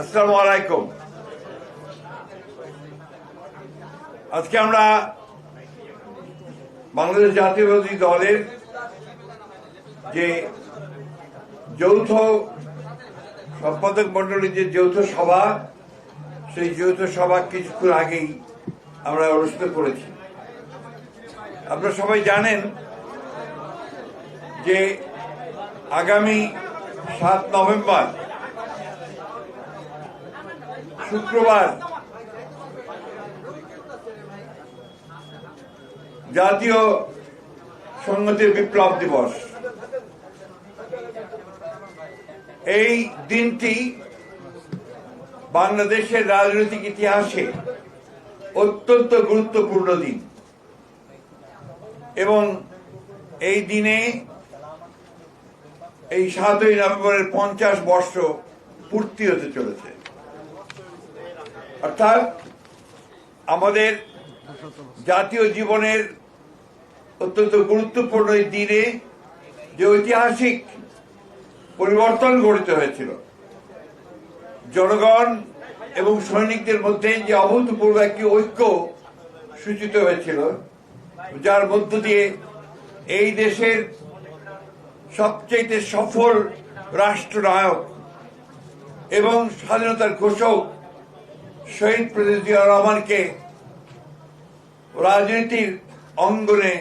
আসসালামু আলাইকুম। আজকে আমরা বাংলাদেশ জাতীয়বাদী দলের যে যৌথ সম্পাদক মন্ডলীর যে যৌথ সভা, সেই যৌথ সভা কিছুক্ষণ আগেই আমরা অনুষ্ঠিত করেছি। আপনারা সবাই জানেন যে আগামী সাত নভেম্বর শুক্রবার। জাতীয় সংহতির বিপ্লব দিবস। এই দিনটি বাংলাদেশের রাজনৈতিক ইতিহাসে অত্যন্ত গুরুত্বপূর্ণ দিন। এবং এই দিনে এই সাতই নভেম্বরের পঞ্চাশ বর্ষ পূর্তি হতে চলেছে। অর্থাৎ আমাদের জাতীয় জীবনের অত্যন্ত গুরুত্বপূর্ণ এই দিনে যে ঐতিহাসিক পরিবর্তন গঠিত হয়েছিল, জনগণ এবং সৈনিকদের মধ্যে যে অভূতপূর্ব একটি ঐক্য সূচিত হয়েছিল, যার মধ্য দিয়ে এই দেশের সবচেয়ে সফল রাষ্ট্রনায়ক এবং স্বাধীনতার ঘোষক শহীদ প্রেসিডেন্ট জিয়া রহমানকে রাজনীতির অঙ্গনে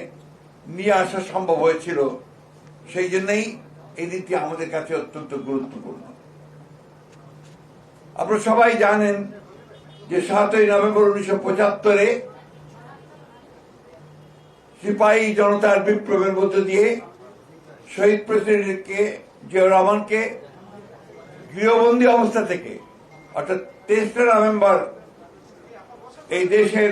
নিয়ে আসা সম্ভব হয়েছিল, সেই জন্যই এই নীতি আমাদের কাছে অত্যন্ত গুরুত্বপূর্ণ। আপনারা সবাই জানেন যে সাতই নভেম্বর উনিশশো পঁচাত্তরে সিপাহী জনতার বিপ্লবের মধ্য দিয়ে শহীদ প্রেসিডেন্টকে, জিয়া রহমানকে গৃহবন্দী অবস্থা থেকে, অর্থাৎ তেসরা নভেম্বর এই দেশের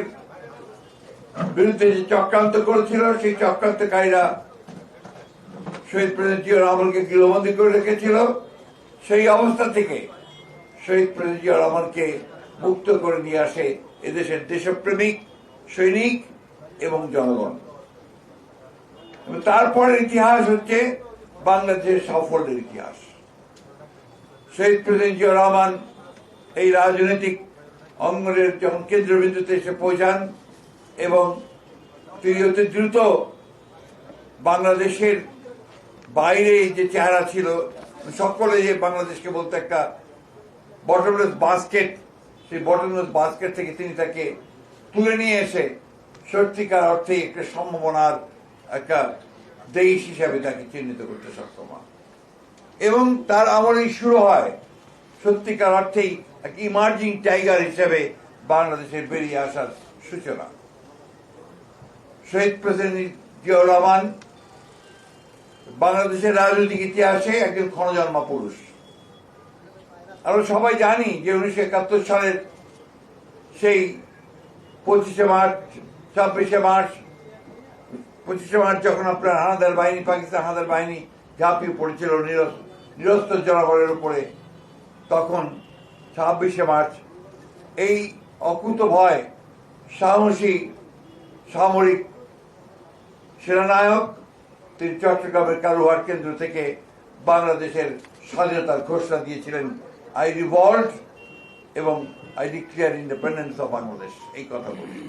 বিরুদ্ধে যে চক্রান্ত করেছিল, সেই চক্রান্তকারীরা শহীদ প্রেসিডেন্ট জিয়া রহমানকে গৃহবন্দী করে রেখেছিল। সেই অবস্থা থেকে শহীদ প্রেসিডেন্ট জিয়া রহমানকে মুক্ত করে নিয়ে আসে এদেশের দেশপ্রেমিক, সৈনিক এবং জনগণ। এবং তারপরের ইতিহাস হচ্ছে বাংলাদেশের সাফল্যের ইতিহাস। শহীদ প্রেসিডেন্ট জিয়া রহমান এই রাজনৈতিক অঙ্গনের যখন কেন্দ্রবিন্দুতে এসে পৌঁছান এবং তিনি অতি দ্রুত বাংলাদেশের বাইরে যে চেহারা ছিল, সকলে যে বাংলাদেশকে বলতে একটা বটমলেস বাস্কেট সেই বটমলেস বাস্কেট থেকে তিনি তাকে তুলে নিয়ে এসে সত্যিকার অর্থে একটা সম্ভাবনার একটা দেশ হিসাবে তাকে চিহ্নিত করতে সক্ষম এবং তার আমলেই শুরু হয় সত্যিকার অর্থেই এক ইমার্জিং টাইগার হিসেবে বাংলাদেশের বেরিয়ে আসার সূচনা। শহীদ প্রেসিডেন্ট জিয়াউর রহমান বাংলাদেশের রাজনৈতিক ইতিহাসে একজন ক্ষণজন্মা পুরুষ। আমরা সবাই জানি যে উনিশশো একাত্তর সালের সেই পঁচিশে মার্চ, ছাব্বিশে মার্চ, পঁচিশে মার্চ যখন আপনার হানাদার বাহিনী, পাকিস্তান হানাদার বাহিনী ঝাঁপিয়ে পড়েছিল নিরস নিরস্ত্র জনগণের উপরে তখন ছাব্বিশে মার্চ এই অকুত ভয়, সাহসী, সামরিক সেনানায়ক তিনি চট্টগ্রামের কালুহাট কেন্দ্র থেকে বাংলাদেশের স্বাধীনতার ঘোষণা দিয়েছিলেন আই রিভল্ট এবং I declare independence of Bangladesh এই কথা বলি।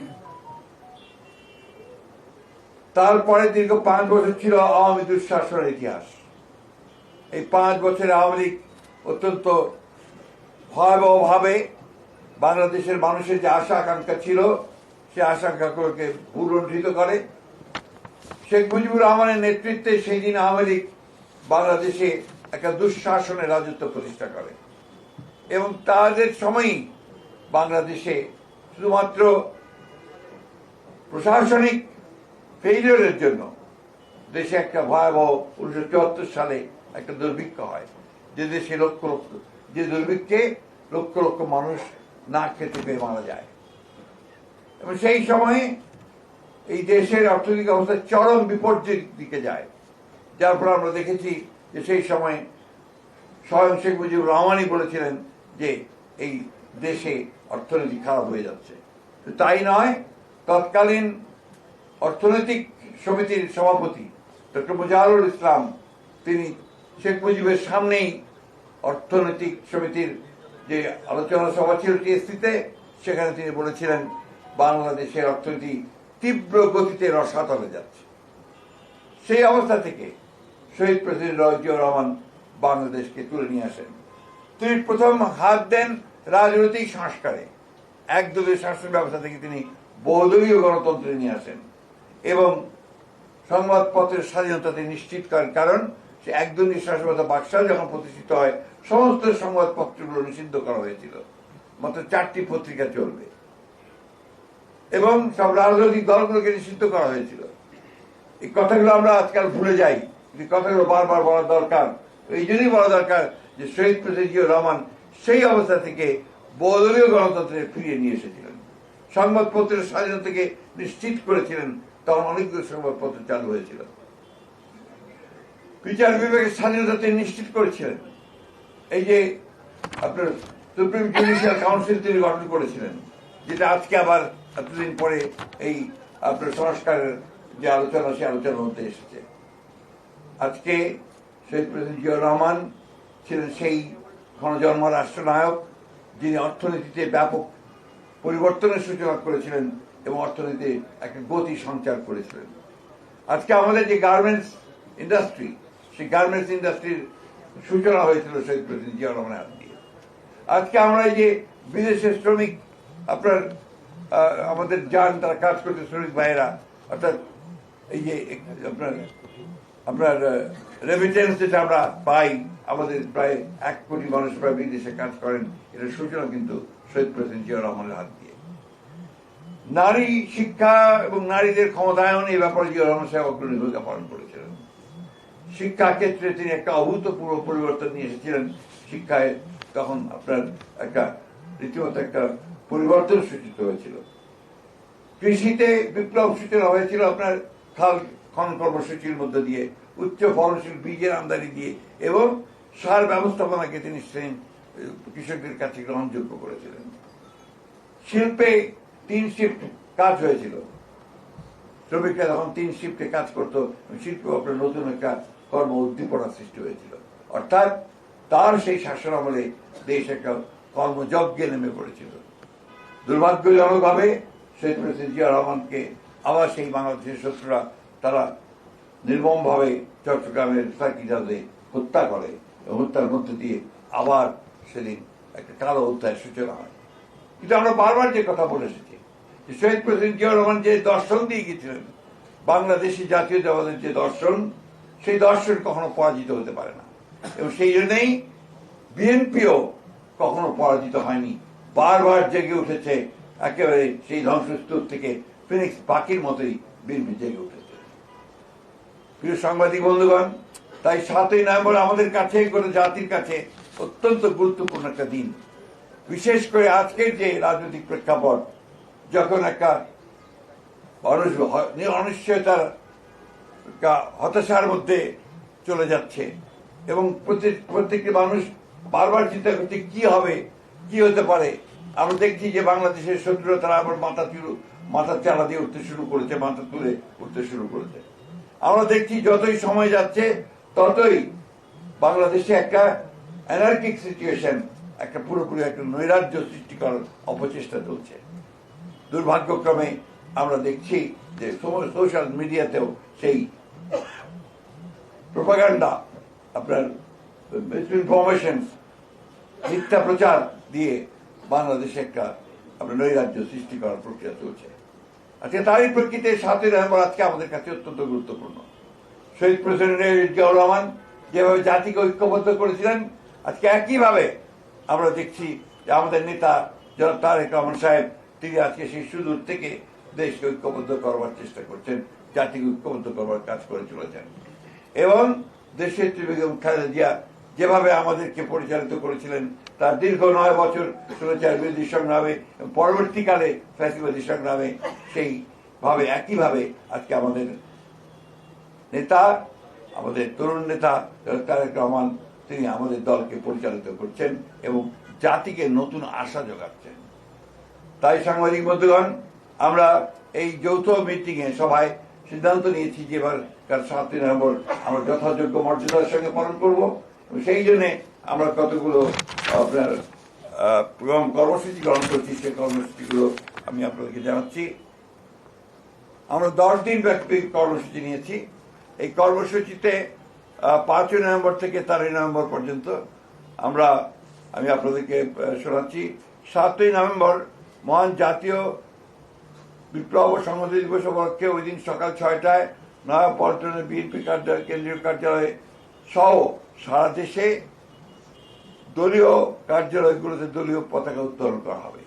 তারপরে দীর্ঘ পাঁচ বছর ছিল আওয়ামী দুঃশাসনের ইতিহাস। এই পাঁচ বছরে আওয়ামী লীগ অত্যন্ত ভয়াবহভাবে বাংলাদেশের মানুষের যে আশা আকাঙ্ক্ষা ছিল, সে আশা আকাঙ্ক্ষাকে করে। শেখ মুজিবুর রহমানের নেতৃত্বে সেই দিন আওয়ামী লীগ বাংলাদেশে একটা দুঃশাসনের রাজত্ব প্রতিষ্ঠা করে। এবং তাদের সময়ই বাংলাদেশে শুধুমাত্র প্রশাসনিক ফেইলিয়রের জন্য দেশে একটা ভয়াবহ উনিশশো চুয়াত্তর সালে একটা দুর্ভিক্ষ হয়, যে দেশে লক্ষ লক্ষ যে দুর্ভিক্ষে লক্ষ লক্ষ মানুষ না খেতে পেয়ে মারা যায়। এবং সেই সময়ে এই দেশের অর্থনৈতিক অবস্থা চরম বিপর্যয়ের দিকে যায়। যার ফলে আমরা দেখেছি যে সেই সময় স্বয়ং শেখ মুজিবুর রহমানই বলেছিলেন যে এই দেশে অর্থনীতি খারাপ হয়ে যাচ্ছে। তাই নয়, তৎকালীন অর্থনৈতিক সমিতির সভাপতি ডক্টর মুজাহারুল ইসলাম, তিনি শেখ মুজিবের সামনেই অর্থনৈতিক সমিতির যে আলোচনা সভা ছিল টিএসসিতে, সেখানে তিনি বলেছিলেন, বাংলাদেশের অর্থনীতি তীব্র গতিতে রসাতলে যাচ্ছে। সেই অবস্থা থেকে শহীদ প্রেসিডেন্ট জিয়াউর রহমান বাংলাদেশকে তুলে নিয়ে আসেন। তিনি প্রথম হাত দেন রাজনৈতিক সংস্কারে। একদলীয় শাসন ব্যবস্থা থেকে তিনি বহুদলীয় গণতন্ত্রে নিয়ে আসেন এবং সংবাদপত্রের স্বাধীনতা তিনি নিশ্চিত করেন। কারণ সে একদলীয় শাসন ব্যবস্থা বাকশাল যখন প্রতিষ্ঠিত হয়, সমস্ত সংবাদপত্রগুলো নিষিদ্ধ করা হয়েছিল। মাত্র চারটি পত্রিকা চলবে। এবং সব রাজনৈতিক দলগুলোকে নিষিদ্ধ করা হয়েছিল। এই কথাগুলো আমরা আজকাল ভুলে যাই। এই কথাগুলো বারবার বলা দরকার। এই জন্যই বলা দরকার যে শহীদ প্রেসিডেন্ট রহমান সেই অবস্থা থেকে বহুদলীয় গণতন্ত্রে ফিরিয়ে নিয়ে এসেছিলেন। সংবাদপত্রের স্বাধীনতাকে নিশ্চিত করেছিলেন। তখন অনেকগুলো সংবাদপত্র চালু হয়েছিল। বিচার বিভাগের স্বাধীনতা তিনি নিশ্চিত করেছিলেন। এই যে আপনার সুপ্রিম জুডিশিয়াল কাউন্সিল তিনি গঠন করেছিলেন, যেটা আজকে আবার এতদিন পরে এই আপনার সংস্কারের যে আলোচনা সে আলোচনার মধ্যে এসেছে। আজকে শহীদ প্রেসিডেন্ট জিয়াউর রহমান ছিলেন সেই ক্ষণজন্ম রাষ্ট্রনায়ক, যিনি অর্থনীতিতে ব্যাপক পরিবর্তনের সূচনা করেছিলেন এবং অর্থনীতিতে একটা গতি সঞ্চার করেছিলেন। আজকে আমাদের যে গার্মেন্টস ইন্ডাস্ট্রি সেই গার্মেন্টস ইন্ডাস্ট্রির সূচনা হয়েছিল শহীদ প্রেসিডেন্ট জিয়াউর রহমানের হাত দিয়ে। আজকে আমরা এই যে বিদেশের শ্রমিক, আপনার আমাদের যান, তারা কাজ করতে শ্রমিক ভাইয়েরা, অর্থাৎ এই যে আপনার আপনার রেমিটেন্স যেটা আমরা পাই, আমাদের প্রায় এক কোটি মানুষ প্রায় বিদেশে কাজ করেন এটা সূচনা কিন্তু শহীদ প্রেসিডেন্ট জিয়াউর রহমানের হাত দিয়ে। নারী শিক্ষা এবং নারীদের ক্ষমতায়ন এই ব্যাপারে জিয়াউর রহমান সাহেব অগ্রণী ভূমিকা পালন করেছিলেন শিক্ষা ক্ষেত্রে তিনি একটা অভূতপূর্ব পরিবর্তন নিয়ে এসেছিলেন। শিক্ষায় তখন আপনার একটা রীতিমতো একটা পরিবর্তন সূচিত হয়েছিল। কৃষিতে বিপ্লব সূচনা হয়েছিল আপনার খাল খনন কর্মসূচির মধ্য দিয়ে, উচ্চ ফলনশীল বীজের আমদানি দিয়ে এবং সার ব্যবস্থাপনাকে তিনি শ্রেণ, কৃষকদের কাছে গ্রহণযোগ্য করেছিলেন। শিল্পে তিন শিফট কাজ হয়েছিল। শ্রমিকরা যখন তিন শিফটে কাজ করতো, শিল্প আপনার নতুন একটা কর্ম উদ্দীপনা সৃষ্টি হয়েছিল। অর্থাৎ তার সেই শাসন আমলে দেশ একটা কর্মযজ্ঞে নেমে পড়েছিল। দুর্ভাগ্যজনকভাবে শহীদ প্রেসিডেন্ট জিয়া রহমানকে আবার সেই বাংলাদেশের শত্রুরা তারা নির্মমভাবে চট্টগ্রামের সাকিজাদে হত্যা করে হত্যার মধ্যে দিয়ে আবার সেদিন একটা কালো অধ্যায়ের সূচনা হয়। কিন্তু আমরা বারবার যে কথা বলে এসেছি শহীদ প্রেসিডেন্ট জিয়া রহমান যে দর্শন দিয়ে গেছিলেন বাংলাদেশি জাতীয়তাবাদের যে দর্শন সেই দর্শন কখনো পরাজিত হতে পারে না। এবং সেই জন্যই বিএনপিও কখনো পরাজিত হয়নি। বারবার জেগে উঠেছে, একেবারে সেই ধ্বংসস্তূপ থেকে ফিনিক্স পাখির মতোই বিএনপি জেগে উঠেছে। প্রিয় সাংবাদিক বন্ধুগণ, তাই সাতই নভেম্বর আমাদের কাছে কোনো জাতির কাছে অত্যন্ত গুরুত্বপূর্ণ একটা দিন। বিশেষ করে আজকের যে রাজনৈতিক প্রেক্ষাপট, যখন একটা অনিশ্চয়তার হতাশার মধ্যে চলে যাচ্ছে। এবং প্রত্যেক প্রত্যেকটি মানুষ বারবার চিন্তা করছে, কি হবে? কি হতে পারে? আমরা দেখছি যে বাংলাদেশের শত্রুরা তারা আবার মাথা তুলে, মাথা চালা দিয়ে উঠতে শুরু করেছে, মাথা তুলে উঠতে শুরু করেছে। আমরা দেখছি যতই সময় যাচ্ছে, ততই বাংলাদেশে একটা অ্যানার্কিক সিচুয়েশন একটা পুরোপুরি একটা নৈরাজ্য সৃষ্টি করার অপচেষ্টা চলছে। দুর্ভাগ্যক্রমে আমরা দেখছি যে সোশ্যাল মিডিয়াতেও সেই প্রোপাগান্ডা আপনার ইনফরমেশন মিথ্যা প্রচার দিয়ে বাংলাদেশে একটা আপনার নৈরাজ্য সৃষ্টি করার প্রক্রিয়া চলছে। আজকে তারই প্রেক্ষিতে সাতই নভেম্বর আজকে আমাদের কাছে অত্যন্ত গুরুত্বপূর্ণ। শহীদ প্রেসিডেন্ট জিয়াউর রহমান যেভাবে জাতিকে ঐক্যবদ্ধ করেছিলেন, আজকে একইভাবে আমরা দেখছি যে আমাদের নেতা জনাব তারেক রহমান সাহেব, তিনি আজকে সেই সুদূর থেকে দেশকে ঐক্যবদ্ধ করবার চেষ্টা করছেন, জাতিকে ঐক্যবদ্ধ করবার কাজ করে চলেছেন। এবং দেশের বেগম খালেদা জিয়া যেভাবে আমাদেরকে পরিচালিত করেছিলেন, তার দীর্ঘ নয় বছর সুরচার বিরোধী সংগ্রামে পরবর্তীকালে ফ্যাসিবাদী সংগ্রামে সেই ভাবে একইভাবে আজকে আমাদের নেতা, আমাদের তরুণ নেতা তারেক রহমান, তিনি আমাদের দলকে পরিচালিত করছেন এবং জাতিকে নতুন আশা যোগাচ্ছেন। তাই সাংবাদিক বন্ধুগণ আমরা এই যৌথ মিটিং এ সবাই সিদ্ধান্ত নিয়েছি যে এবার সাতই নভেম্বর আমরা যথাযোগ্য মর্যাদার সঙ্গে পালন করব। সেই জন্য আমরা কতগুলো আপনার কর্মসূচি গ্রহণ করছি সেই কর্মসূচিগুলো আমি আপনাদেরকে জানাচ্ছি। আমরা দশ দিন ব্যাপী কর্মসূচি নিয়েছি। এই কর্মসূচিতে পাঁচই নভেম্বর থেকে তেরোই নভেম্বর পর্যন্ত আমরা, আমি আপনাদেরকে শোনাচ্ছি। সাতই নভেম্বর মহান জাতীয় বিপ্লব ও সংহতি দিবস উপলক্ষে ওই দিন সকাল ছয়টায় নয়া পল্টনের বিএনপি কার্যালয়, কেন্দ্রীয় কার্যালয়ে সহ সারা দেশে দলীয় কার্যালয়গুলোতে দলীয় পতাকা উত্তোলন করা হবে।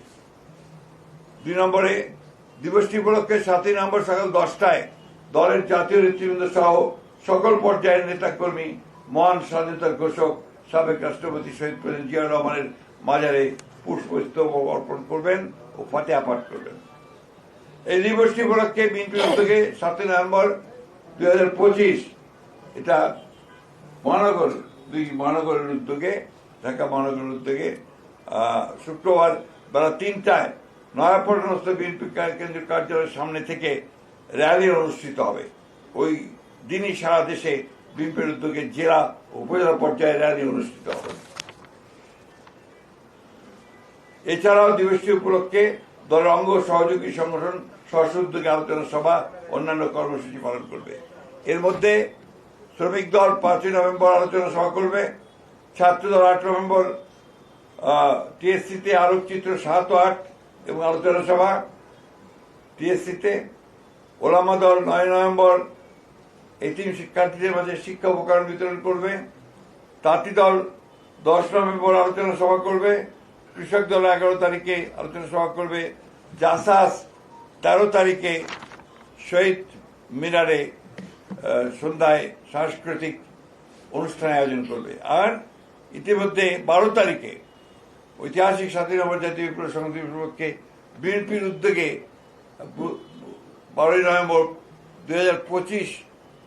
দুই নম্বরে দিবসটি উপলক্ষে সাতই নম্বর সকাল দশটায় দলের জাতীয় নেতৃবৃন্দ সহ সকল পর্যায়ের নেতাকর্মী, মহান স্বাধীনতার ঘোষক, সাবেক রাষ্ট্রপতি শহীদ প্রেসিডেন্ট জিয়া রহমানের মাজারে পুষ্পস্তব অর্পণ করবেন ও ফাতেহা পাঠ করবেন। এই দিবসটি উপলক্ষে বিএনপির উদ্যোগে সাতই নভেম্বর দুই হাজার পঁচিশ এটা মহানগর, দুই মহানগরের উদ্যোগে, ঢাকা মহানগরের উদ্যোগে শুক্রবার বেলা তিনটায় নয়াপটনস্থ বিএনপি কেন্দ্রীয় কার্যালয়ের সামনে থেকে র্যালি অনুষ্ঠিত হবে। ওই দিনই সারা দেশে বিএনপির উদ্যোগে জেলা উপজেলা পর্যায়ে র্যালি অনুষ্ঠিত হবে। এছাড়াও দিবসটি উপলক্ষে দলের অঙ্গ সহযোগী সংগঠন স্বস্ব উদ্যোগে আলোচনা সভা, অন্যান্য কর্মসূচি পালন করবে। এর মধ্যে শ্রমিক দল পাঁচই নভেম্বর আলোচনা সভা করবে। ছাত্র দল আট নভেম্বর টিএসসিতে আলোকচিত্র সাত আট এবং আলোচনা সভা টিএসসিতে। ওলামা দল নয় নভেম্বর এতিম শিক্ষার্থীদের মাঝে শিক্ষা উপকরণ বিতরণ করবে। তাঁতি দল দশ নভেম্বর আলোচনা সভা করবে। কৃষক দল এগারো তারিখে আলোচনা সভা করবে। জাসাস তেরো তারিখে শহীদ মিনারে সন্ধ্যায় সাংস্কৃতিক অনুষ্ঠান আয়োজন করবে। আর ইতিমধ্যে বারো তারিখে ঐতিহাসিক স্বাধীন নম্বর জাতীয় বিপ্লব সংহতি উপলক্ষে বিএনপির উদ্যোগে বারোই নভেম্বর দুই হাজার পঁচিশ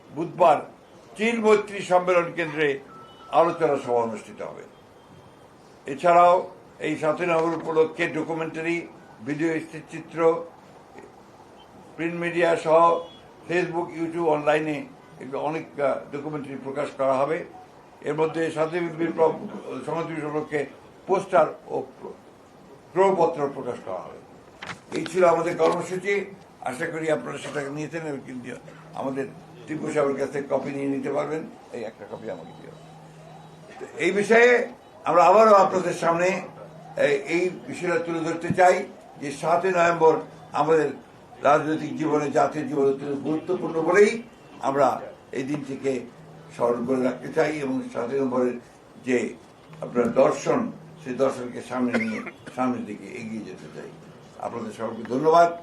বুধবার চীন মৈত্রী সম্মেলন কেন্দ্রে আলোচনা সভা অনুষ্ঠিত হবে। এছাড়াও এই সাতই নভেম্বর উপলক্ষে ডকুমেন্টারি ভিডিও চিত্র প্রিন্ট মিডিয়া সহ ফেসবুক ইউটিউব অনলাইনে অনেক ডকুমেন্টারি প্রকাশ করা হবে। এর মধ্যে সাতই বিপ্লব দিবস উপলক্ষে পোস্টার ও প্রপত্র প্রকাশ করা হবে। এই ছিল আমাদের কর্মসূচি। আশা করি আপনারা সেটা নিয়েছেন কিন্তু আমাদের টিপু সাহেবের কাছ থেকে কপি নিয়ে নিতে পারবেন। এই একটা কপি আমাকে তো এই বিষয়ে আমরা আবারও আপনাদের সামনে এই- বিষয়টা তুলে ধরতে চাই যে সাতই নভেম্বর আমাদের রাজনৈতিক জীবনে, জাতীয় জীবনে অত্যন্ত গুরুত্বপূর্ণ বলেই আমরা এই দিন থেকে স্মরণ করে রাখতে চাই এবং সাতই নভেম্বরের যে আপনার দর্শন, সেই দর্শনকে সামনে নিয়ে সামনের দিকে এগিয়ে যেতে চাই। আপনাদের সবাইকে ধন্যবাদ।